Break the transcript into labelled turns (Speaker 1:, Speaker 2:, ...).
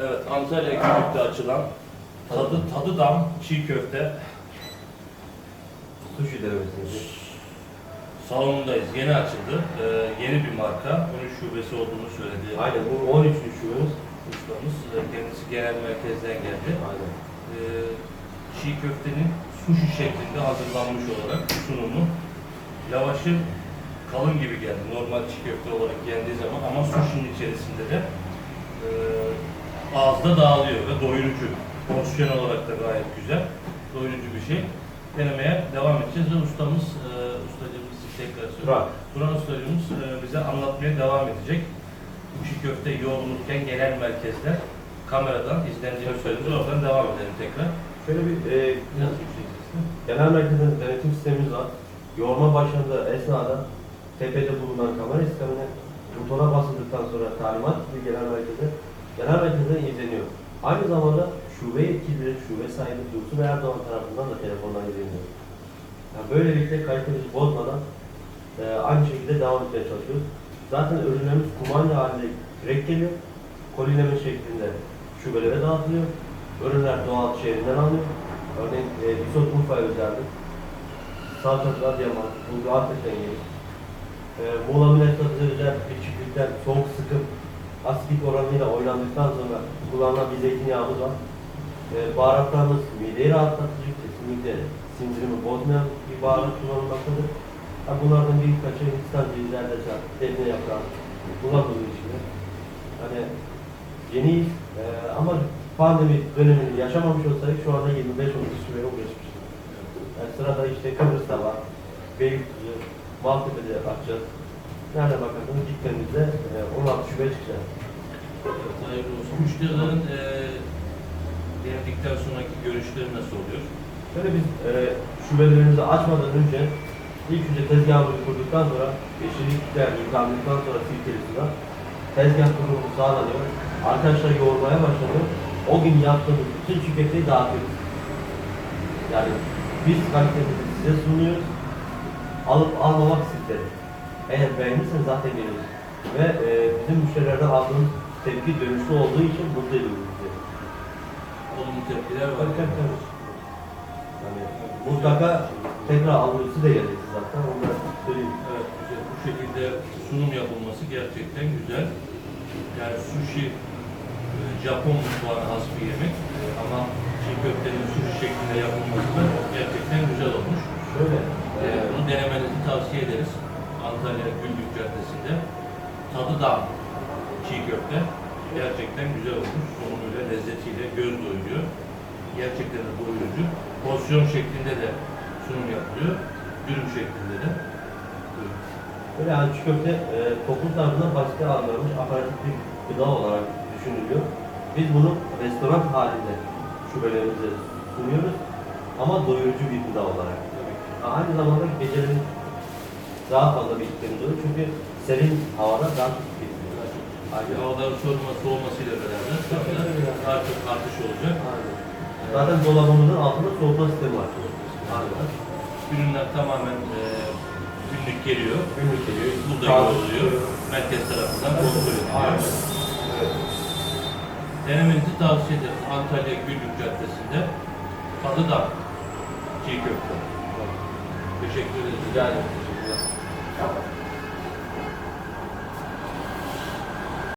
Speaker 1: Evet, Antalya Gümrük'te açılan tadı, tadı dam çiğ köfte
Speaker 2: Sushi denemesiydi.
Speaker 1: salonundayız. Yeni açıldı. Ee, yeni bir marka. 13 şubesi olduğunu söyledi.
Speaker 2: Aynen bu 13. şubemiz.
Speaker 1: Ustamız. Ee, Kendisi genel merkezden geldi.
Speaker 2: Aynen.
Speaker 1: Ee, çiğ köftenin sushi şeklinde hazırlanmış olarak sunumu. Lavaşı kalın gibi geldi. Normal çiğ köfte olarak yendiği zaman ama sushi'nin içerisinde de e, ağızda dağılıyor ve doyurucu. Porsiyon olarak da gayet güzel. Doyurucu bir şey. Denemeye devam edeceğiz ve ustamız, e, ustacımız tekrar söylüyorum.
Speaker 2: Turan
Speaker 1: ustacımız e, bize anlatmaya devam edecek. Bu çiğ köfte yoğrulurken genel merkezde kameradan izlendiğini söyledi. Oradan devam edelim tekrar.
Speaker 2: Şöyle bir e,
Speaker 1: Nasıl yükseleceğiz?
Speaker 2: genel merkezin denetim sistemimiz var. Yoğurma başladığı esnada tepede bulunan kamera sistemine butona basıldıktan sonra talimat bir genel merkeze genel merkezden izleniyor. Aynı zamanda şube yetkilileri, şube sahibi Dursun Erdoğan tarafından da telefondan izleniyor. Yani böylelikle kalitemizi bozmadan e, aynı şekilde devam etmeye çalışıyoruz. Zaten ürünlerimiz kumanya halinde direkt geliyor. Kolineme şeklinde şubelere dağıtılıyor. Ürünler doğal şehrinden alınıyor. Örneğin e, Bisot Urfa'ya özeldi. Salçalı Adıyaman, Bulgur Arteş'ten gelir. E, Muğla Minestrası özel bir çiftlikten soğuk sıkıp asidik oranıyla oynandıktan sonra kullanılan bir zeytinyağımız var. E, baharatlarımız mideyi rahatlatıcı, kesinlikle sindirimi bozmayan bir baharat kullanılmaktadır. Ha, bunlardan birkaçı Hindistan cevizi, zerdeçal, defne yaprağı kullanılıyor içinde. Hani yeniyiz e, ama pandemi dönemini yaşamamış olsaydık şu anda 25-30 şubeye ulaşmıştık. Yani sırada işte Kıbrıs'ta var, Beylikdüzü, Maltepe'de açacağız. Nerede bakarsanız gittiğimizde e, 16 şube çıkacağız.
Speaker 1: Evet, hayırlı olsun. Müşterilerin e, denedikten sonraki görüşleri nasıl oluyor?
Speaker 2: Şöyle biz e, şubelerimizi açmadan önce ilk önce tezgahımızı kurduktan sonra yeşillikler yıkandıktan sonra silkeli suda tezgah kurulumu sağlanıyor. Arkadaşlar yoğurmaya başlanıyor. O gün yaptığımız bütün çikolatayı dağıtıyoruz. Yani biz kalitemizi size sunuyoruz. Alıp almamak sizlere. Eğer beğenirseniz zaten geliyoruz. Ve e, bizim müşterilerden aldığımız tepki dönüşlü olduğu için mutlu ediyoruz bizi.
Speaker 1: Olumlu tepkiler var.
Speaker 2: Tabii, tabii. Yani mutlaka tekrar algısı da gelecek zaten. Onu da söyleyeyim.
Speaker 1: Evet, güzel. Bu şekilde sunum yapılması gerçekten güzel. Yani sushi e, Japon mutfağına has bir yemek E, ama çiğ köftenin sushi şeklinde yapılması da gerçekten güzel olmuş.
Speaker 2: Şöyle.
Speaker 1: E,
Speaker 2: E,
Speaker 1: bunu denemenizi tavsiye ederiz. Antalya Güllük Caddesi'nde. Tadı da çiğ köfte. Gerçekten güzel olmuş. Sonuyla, lezzetiyle göz doyuruyor. Gerçekten de doyurucu. Porsiyon şeklinde de sunum yapılıyor. Dürüm şeklinde de.
Speaker 2: Böyle yani çiğ köfte e, toplum tarafından başka alınmış aparatif bir gıda olarak düşünülüyor. Biz bunu restoran halinde şubelerimize sunuyoruz. Ama doyurucu bir gıda olarak. Aynı zamanda gecelerin daha fazla bir ihtiyacımız oluyor. Çünkü serin havada daha çok tüketiliyor. Aynen.
Speaker 1: Havaların soğuması olmasıyla beraber tabii çok artış olacak.
Speaker 2: Aynen. Zaten dolabımızın altında soğutma sistemi var. Aynen.
Speaker 1: Ürünler tamamen e, günlük geliyor.
Speaker 2: Günlük geliyor.
Speaker 1: Burada yoğruluyor. Merkez tarafından kontrol ediliyor.
Speaker 2: Aynen. Evet.
Speaker 1: Denemenizi tavsiye ederiz. Antalya Güllük Caddesi'nde Tadıda Çiğ Köfte. Teşekkür ederiz.
Speaker 2: Rica ederim. được